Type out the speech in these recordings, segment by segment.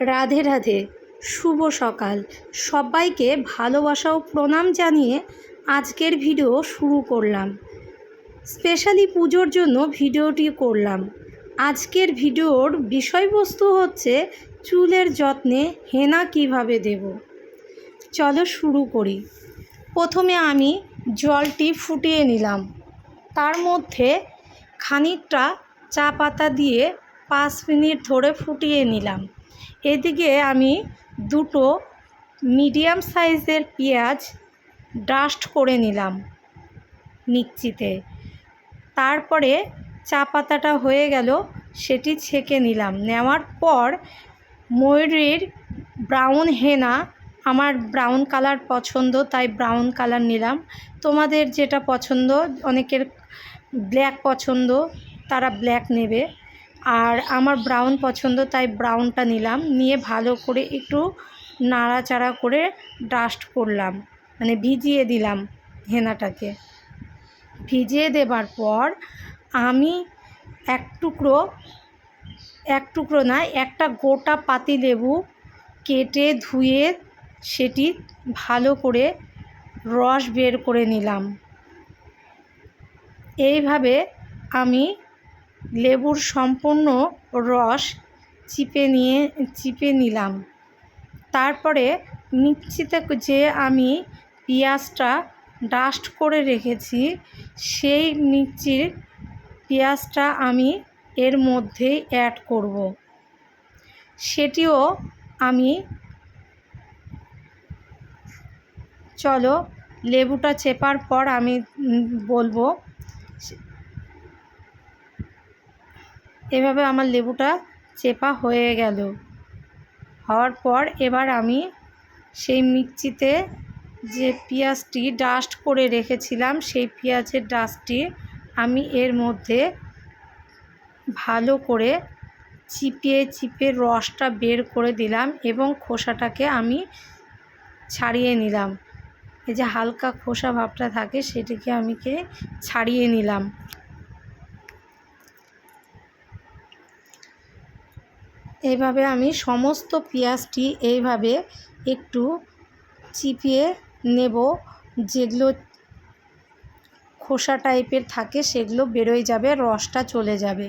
রাধে রাধে, শুভ সকাল। সবাইকে ভালোবাসা ও প্রণাম জানিয়ে আজকের ভিডিও শুরু করলাম। স্পেশালি পুজোর জন্য ভিডিওটি করলাম। আজকের ভিডিওর বিষয়বস্তু হচ্ছে চুলের যত্নে হেনা কীভাবে দেব। চলো শুরু করি। প্রথমে আমি জলটি ফুটিয়ে নিলাম। তার মধ্যে খানিকটা চা পাতা দিয়ে পাঁচ মিনিট ধরে ফুটিয়ে নিলাম। এদিকে আমি দুটো মিডিয়াম সাইজের পেঁয়াজ ডাস্ট করে নিলাম মিক্সিতে। তারপরে চা পাতাটা হয়ে গেল, সেটি ছেঁকে নিলাম। নেওয়ার পর ময়ূরীর ব্রাউন হেনা, আমার ব্রাউন কালার পছন্দ, তাই ব্রাউন কালার নিলাম। তোমাদের যেটা পছন্দ, অনেকের ব্ল্যাক পছন্দ, তারা ব্ল্যাক নেবে। আর আমার ব্রাউন পছন্দ, তাই ব্রাউনটা নিলাম। নিয়ে ভালো করে একটু নাড়াচাড়া করে ডাস্ট করলাম। মানে ভিজিয়ে দিলাম হেনাটাকে। ভিজিয়ে দেবার পর আমি এক টুকরো এক টুকরো না, একটা গোটা পাতি লেবু কেটে ধুয়ে সেটি ভালো করে রস বের করে নিলাম। এইভাবে আমি লেবুর সম্পূর্ণ রস চিপে নিয়ে, চিপে নিলাম। তারপরে মিক্সিতে যে আমি পেঁয়াজটা ডাস্ট করে রেখেছি, সেই মিক্সির পেঁয়াজটা আমি এর মধ্যেই অ্যাড করব। সেটিও আমি চলো লেবুটা চেপার পর আমি বলব এভাবে আমার লেবুটা চেপা হয়ে গেল। হওয়ার পর এবার আমি সেই মিক্সিতে যে পেঁয়াজটি ডাস্ট করে রেখেছিলাম, সেই পেঁয়াজের ডাস্টটি আমি এর মধ্যে ভালো করে চিপিয়ে চিপে রসটা বের করে দিলাম এবং খোসাটাকে আমি ছাড়িয়ে নিলাম। এই যে হালকা খোসা ভাবটা থাকে, সেটিকে আমিকে ছাড়িয়ে নিলাম। এইভাবে আমি সমস্ত পেঁয়াজটি এইভাবে একটু চিপিয়ে নেব। যেগুলো খোসা টাইপের থাকে, সেগুলো বেরোয় যাবে, রসটা চলে যাবে।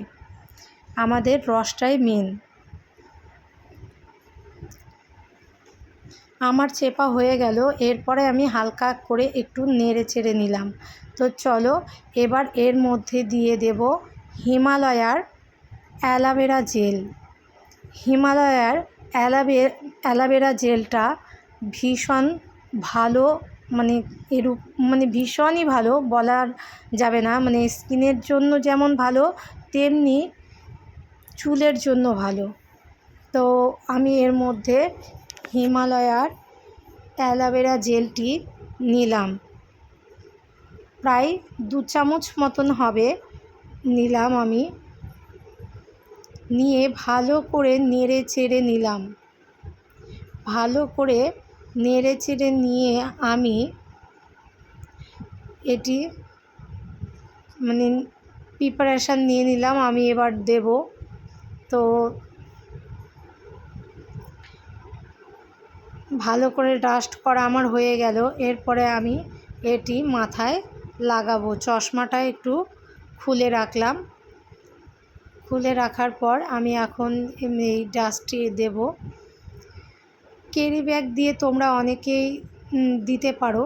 আমাদের রসটাই মেন আমার চেপা হয়ে গেল, এরপরে আমি হালকা করে একটু নেড়ে চেড়ে নিলাম। তো চলো, এবার এর মধ্যে দিয়ে দেব হিমালয়ার অ্যালোভেরা জেল। হিমালয়ার অ্যালাভে অ্যালোভেরা জেলটা ভীষণ ভালো মানে এরূপ মানে ভীষণই ভালো বলার যাবে না। মানে স্কিনের জন্য যেমন ভালো, তেমনি চুলের জন্য ভালো। তো আমি এর মধ্যে হিমালয়ার অ্যালোভেরা জেলটি নিলাম। প্রায় দু চামচ মতন হবে নিলাম আমি। নিয়ে ভালো করে নেড়ে চেড়ে নিলাম। ভালো করে নেড়ে চেড়ে নিয়ে আমি এটি মানে প্রিপারেশান নিয়ে নিলাম, আমি এবার দেব। তো ভালো করে ডাস্ট করা আমার হয়ে গেল, এরপরে আমি এটি মাথায় লাগাবো। চশমাটা একটু খুলে রাখলাম। খুলে রাখার পর আমি এখন এই ডাস্টটি দেব। ক্যারি ব্যাগ দিয়ে তোমরা অনেকেই দিতে পারো।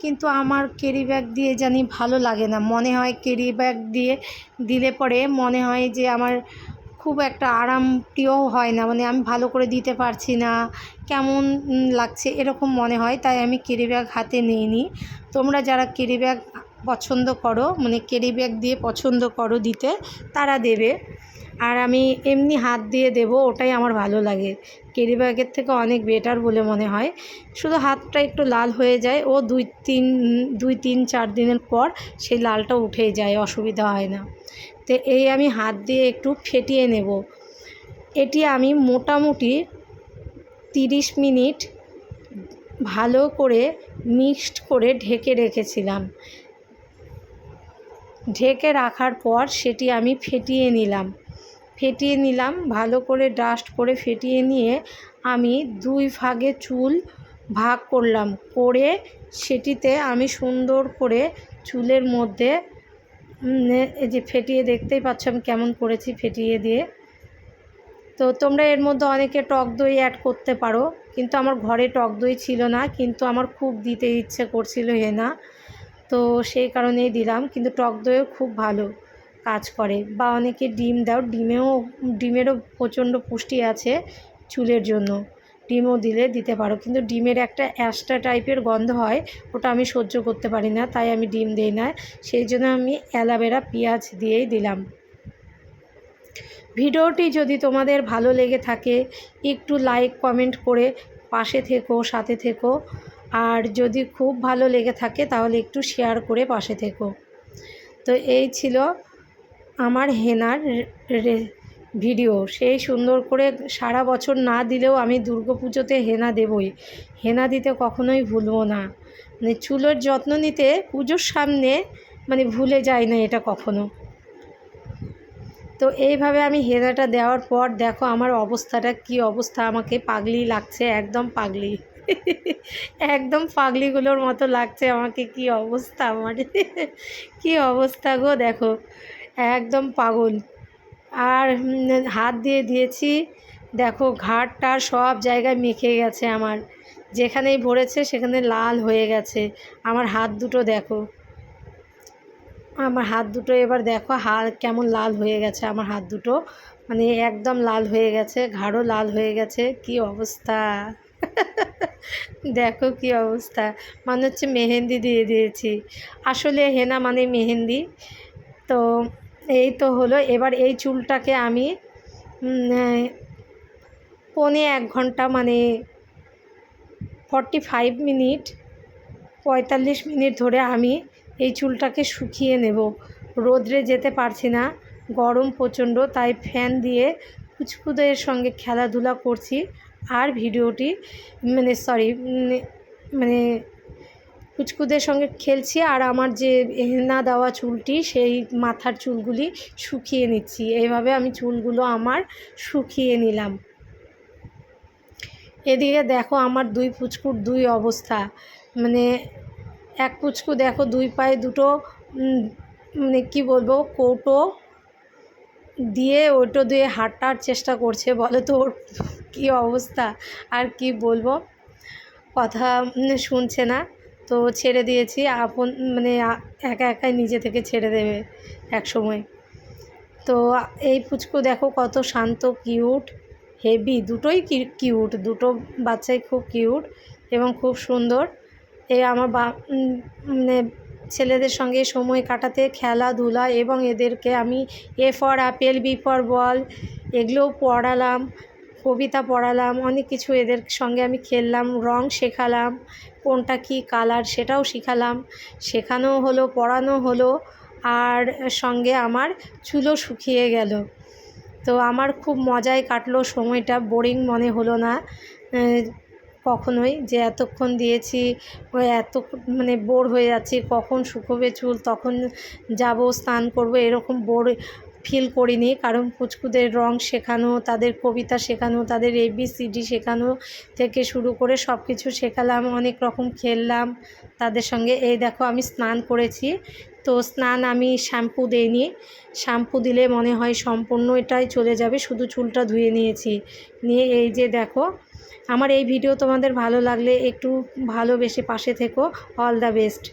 কিন্তু আমার ক্যারি ব্যাগ দিয়ে জানি ভালো লাগে না। মনে হয় ক্যারি ব্যাগ দিয়ে দিলে পরে মনে হয় যে আমার খুব একটা আরাম প্রিয় হয় না। মানে আমি ভালো করে দিতে পারছি না। কেমন লাগছে এরকম মনে হয়। তাই আমি ক্যারি ব্যাগ হাতে নিইনি। তোমরা যারা ক্যারি ব্যাগ পছন্দ করো মানে ক্যারি ব্যাগ দিয়ে পছন্দ করো দিতে, তারা দেবে। আর আমি এমনি হাত দিয়ে দেব, ওটাই আমার ভালো লাগে। ক্যারি ব্যাগের থেকে অনেক বেটার বলে মনে হয়। শুধু হাতটা একটু লাল হয়ে যায়, ও দুই তিন দুই তিন, চার দিনের পর সেই লালটা উঠে যায়, অসুবিধা হয় না। তো এই আমি হাত দিয়ে একটু ফেটিয়ে নেব। এটি আমি মোটামুটি তিরিশ মিনিট ভালো করে মিক্সড করে ঢেকে রেখেছিলাম। ঢেকে রাখার পর সেটি আমি ফেটিয়ে নিলাম। ফেটিয়ে নিলাম, ভালো করে ডাস্ট করে ফেটিয়ে নিয়ে আমি দুই ভাগে চুল ভাগ করলাম। করে সেটিতে আমি সুন্দর করে চুলের মধ্যে এই যে ফেটিয়ে দেখতেই পাচ্ছ আমি কেমন করেছি ফেটিয়ে দিয়ে। তো তোমরা এর মধ্যে অনেকে টক দই অ্যাড করতে পারো, কিন্তু আমার ঘরে টক দই ছিল না, কিন্তু আমার খুব দিতে ইচ্ছে করছিল হেনা তো সেই কারণেই দিলাম, কিন্তু টক দইও খুব ভালো কাজ করে। বা অনেকে ডিম দাও, ডিমেও, ডিমেরও প্রচণ্ড পুষ্টি আছে চুলের জন্য। ডিমও দিলে দিতে পারো, কিন্তু ডিমের একটা অ্যাস্টা টাইপের গন্ধ হয়, ওটা আমি সহ্য করতে পারি না, তাই আমি ডিম দিই না। সেই জন্য আমি অ্যালোভেরা পেঁয়াজ দিয়েই দিলাম। ভিডিওটি যদি তোমাদের ভালো লেগে থাকে, একটু লাইক কমেন্ট করে পাশে থেকো, সাথে থেকো। আর যদি খুব ভালো লেগে থাকে তাহলে একটু শেয়ার করে পাশে থেকো। তো এই ছিল আমার হেনার ভিডিও। সেই সুন্দর করে সারা বছর না দিলেও আমি দুর্গাপুজোতে হেনা দেবই। হেনা দিতে কখনোই ভুলবো না। মানে চুলের যত্ন নিতে পুজোর সামনে মানে ভুলে যাই না এটা কখনো। তো এইভাবে আমি হেনাটা দেওয়ার পর দেখো আমার অবস্থাটা, কি অবস্থা, আমাকে পাগলি লাগছে, একদম পাগলি। একদম পাগলিগুলোর মতো লাগছে আমাকে, কি অবস্থা আমার? কি অবস্থা গো, দেখো, একদম পাগল। আর হাত দিয়ে দিয়েছি, দেখো ঘাটটা সব জায়গায় মেখে গেছে আমার। যেখানেই ভরেছে সেখানে লাল হয়ে গেছে। আমার হাত দুটো দেখো। আমার হাত দুটো এবার দেখো হাত কেমন লাল হয়ে গেছে আমার হাত দুটো। মানে একদম লাল হয়ে গেছে, ঘাড়ও লাল হয়ে গেছে, কি অবস্থা? দেখো কি অবস্থা। মনে হচ্ছে মেহেন্দি দিয়ে দিয়েছি। আসলে হেনা মানে মেহেন্দি। তো এই তো হলো। এবার এই চুলটাকে আমি পৌনে এক ঘণ্টা মানে ফর্টি ফাইভ মিনিট, পঁয়তাল্লিশ মিনিট ধরে আমি এই চুলটাকে শুকিয়ে নেব। রোদ্রে যেতে পারছি না। গরম প্রচণ্ড। তাই ফ্যান দিয়ে কুচকুদের সঙ্গে খেলাধুলা করছি। আর ভিডিওটি মানে সরি মানে কুচকুদের সঙ্গে খেলছি আর আমার যে হেনা দেওয়া চুলটি, সেই মাথার চুলগুলি শুকিয়ে নিচ্ছি। এইভাবে আমি চুলগুলো আমার শুকিয়ে নিলাম। এদিকে দেখো আমার দুই পুচকুর দুই অবস্থা। মানে এক পুচকু দেখো দুই পায়ে দুটো মানে কী বলব, কৌটো দিয়ে ওটো দিয়ে হাঁটার চেষ্টা করছে বলো তো ওর কী অবস্থা? আর কি বলব? কথা শুনছে না। তো ছেড়ে দিয়েছি। আপন মানে একা একাই নিজে থেকে ছেড়ে দেবে এক সময় তো এই পুচকু দেখো কত শান্ত, কিউট, হেভি। দুটোই কিউট। দুটো বাচ্চাই খুব কিউট এবং খুব সুন্দর। এই আমার বা মানে ছেলেদের সঙ্গে সময় কাটাতে খেলাধুলা এবং এদেরকে আমি A for, apple, B for, ball এগুলোও পড়ালাম। কবিতা পড়ালাম, অনেক কিছু এদের সঙ্গে আমি খেললাম, রং শেখালাম, কোনটা কি কালার সেটাও শেখালাম। শেখানো হলো, পড়ানো হলো, আর সঙ্গে আমার চুলও শুকিয়ে গেল। তো আমার খুব মজায় কাটলো সময়টা বোরিং মনে হলো না কখনোই যে এতক্ষণ দিয়েছি এত মানে বোর হয়ে যাচ্ছি, কখন শুকোবে চুল, তখন যাব, স্নান করব, এরকম বোর ফিল করিনি। কারণ পুচকুদের রং শেখানো, তাদের কবিতা শেখানো, তাদের এবিসিডি শেখানো থেকে শুরু করে সব কিছু শেখালাম, অনেক রকম খেললাম তাদের সঙ্গে। এই দেখো আমি স্নান করেছি। তো স্নান আমি শ্যাম্পু দিইনি। শ্যাম্পু দিলে মনে হয় সম্পূর্ণ এটাই চলে যাবে, শুধু চুলটা ধুয়ে নিয়েছি। নিয়ে এই যে দেখো, আমার এই ভিডিও তোমাদের ভালো লাগলে একটু ভালোবেসে পাশে থেকো। All the best